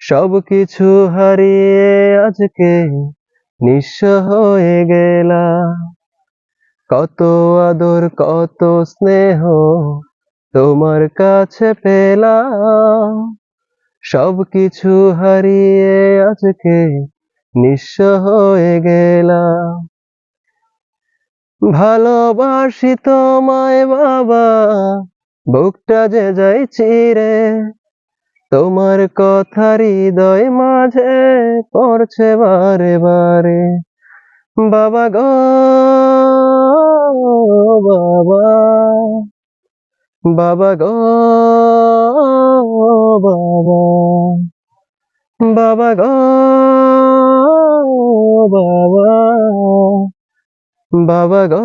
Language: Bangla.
সব কিছু হারিয়ে আজকে নিঃস্ব হয়ে গেলাম। কত আদর, কত স্নেহ তোমার কাছে পেলাম। সব কিছু হারিয়ে আজকে নিঃস্ব হয়ে গেলাম। ভালোবাসি তোমায় বাবা, বুকটা যে যাই চিরে তোমার কথা হৃদয় মাঝে পড়ছে বারে বারে। বাবা গো, বাবা। বাবা গো, বাবা। বাবা গো, বাবা। বাবা গো